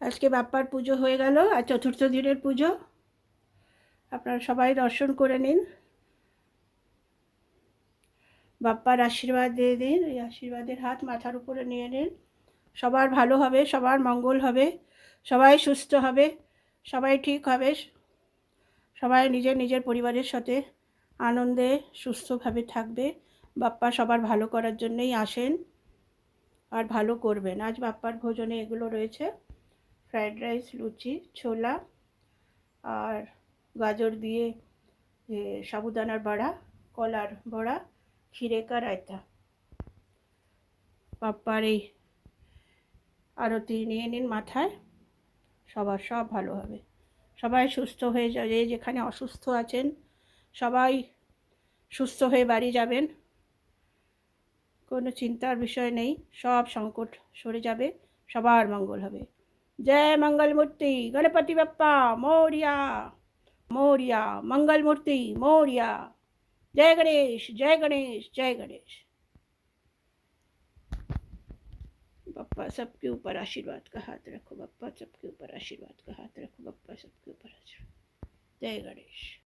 আজকে বাপ্পার পুজো হয়ে গেল আর চতুর্থ দিনের পুজো। আপনারা সবাই দর্শন করে নিন। বাপ্পার আশীর্বাদ দিয়ে দিন, এই আশীর্বাদের হাত মাথার উপরে নিয়ে নিন। সবার ভালো হবে, সবার মঙ্গল হবে, সবাই সুস্থ হবে, সবাই ঠিক হবে, সবাই নিজের নিজের পরিবারের সাথে আনন্দে সুস্থভাবে থাকবে। বাপ্পা সবার ভালো করার জন্যই আসেন আর ভালো করবেন। আজ বাপ্পার ভোজনে এগুলো রয়েছে। ফ্রায়েড রাইস, লুচি, ছোলা আর গাজর দিয়ে সাবুদানার বড়া, কলার বড়া ক্ষীরেকা রায়তা বাপ্পার এই আরতি নিয়ে নিন মাথায়, সবার সব ভালো হবে। সবাই সুস্থ হয়ে যাবে যেখানে অসুস্থ আছেন, সবাই সুস্থ হয়ে বাড়ি যাবেন। কোনো চিন্তার বিষয় নেই, সব সংকট সরে যাবে, সবার মঙ্গল হবে। जय मंगलमूर्ति, गणपति बप्पा, मौर्या। मौर्या, मंगलमूर्ति, मौर्या। जय गणेश जय गणेश जय गणेश। बप्पा, सबके ऊपर आशीर्वाद का हाथ रखो। बप्पा, सबके ऊपर आशीर्वाद का हाथ रखो। बप्पा, सबके ऊपर आशीर्वाद। जय गणेश।